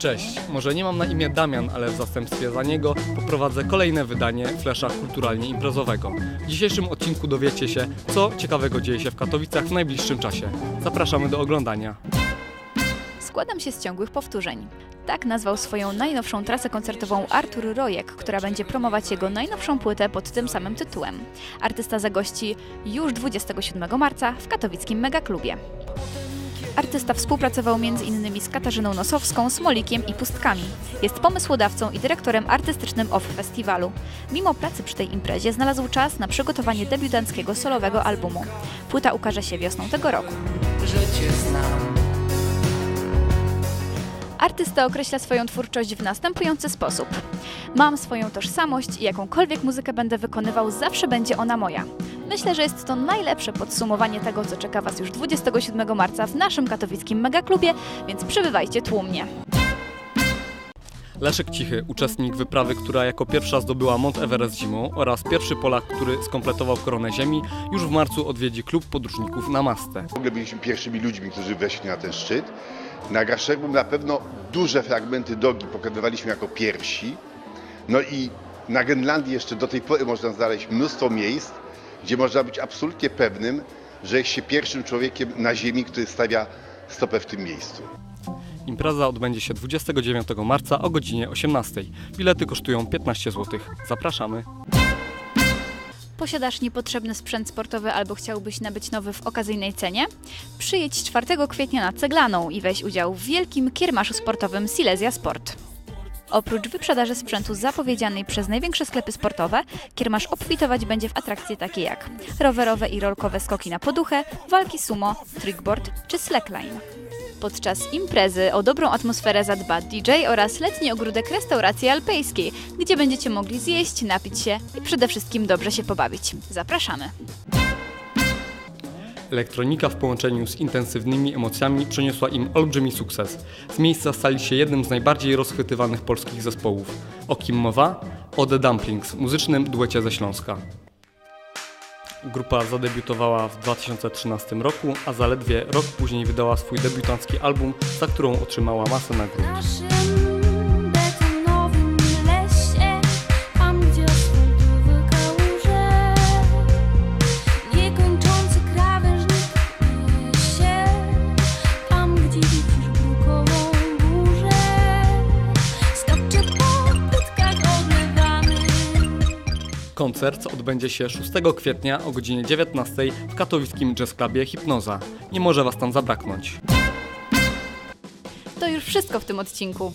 Cześć, może nie mam na imię Damian, ale w zastępstwie za niego poprowadzę kolejne wydanie Flesza kulturalnie imprezowego. W dzisiejszym odcinku dowiecie się, co ciekawego dzieje się w Katowicach w najbliższym czasie. Zapraszamy do oglądania. Składam się z ciągłych powtórzeń. Tak nazwał swoją najnowszą trasę koncertową Artur Rojek, która będzie promować jego najnowszą płytę pod tym samym tytułem. Artysta zagości już 27 marca w katowickim Megaklubie. Artysta współpracował m.in. z Katarzyną Nosowską, Smolikiem i Pustkami. Jest pomysłodawcą i dyrektorem artystycznym OFF Festiwalu. Mimo pracy przy tej imprezie znalazł czas na przygotowanie debiutanckiego solowego albumu. Płyta ukaże się wiosną tego roku. Artysta określa swoją twórczość w następujący sposób. Mam swoją tożsamość i jakąkolwiek muzykę będę wykonywał, zawsze będzie ona moja. Myślę, że jest to najlepsze podsumowanie tego, co czeka Was już 27 marca w naszym katowickim megaklubie, więc przybywajcie tłumnie. Leszek Cichy, uczestnik wyprawy, która jako pierwsza zdobyła Mont Everest zimą oraz pierwszy Polak, który skompletował koronę Ziemi, już w marcu odwiedzi klub podróżników na Mastę. W ogóle byliśmy pierwszymi ludźmi, którzy weszli na ten szczyt. Na Gaszegum na pewno duże fragmenty dogi pokonywaliśmy jako pierwsi. No i na Grenlandii jeszcze do tej pory można znaleźć mnóstwo miejsc, gdzie można być absolutnie pewnym, że jest się pierwszym człowiekiem na Ziemi, który stawia stopę w tym miejscu. Impreza odbędzie się 29 marca o godzinie 18. Bilety kosztują 15 zł. Zapraszamy. Posiadasz niepotrzebny sprzęt sportowy albo chciałbyś nabyć nowy w okazyjnej cenie? Przyjedź 4 kwietnia na Ceglaną i weź udział w wielkim kiermaszu sportowym Silesia Sport. Oprócz wyprzedaży sprzętu zapowiedzianej przez największe sklepy sportowe, kiermasz obfitować będzie w atrakcje takie jak rowerowe i rolkowe skoki na poduchę, walki sumo, trickboard czy slackline. Podczas imprezy o dobrą atmosferę zadba DJ oraz letni ogródek restauracji alpejskiej, gdzie będziecie mogli zjeść, napić się i przede wszystkim dobrze się pobawić. Zapraszamy! Elektronika w połączeniu z intensywnymi emocjami przyniosła im olbrzymi sukces. Z miejsca stali się jednym z najbardziej rozchwytywanych polskich zespołów. O kim mowa? O The Dumplings, muzycznym duecie ze Śląska. Grupa zadebiutowała w 2013 roku, a zaledwie rok później wydała swój debiutancki album, za którą otrzymała masę nagród. Koncert odbędzie się 6 kwietnia o godzinie 19 w katowickim jazz clubie Hipnoza. Nie może Was tam zabraknąć. To już wszystko w tym odcinku.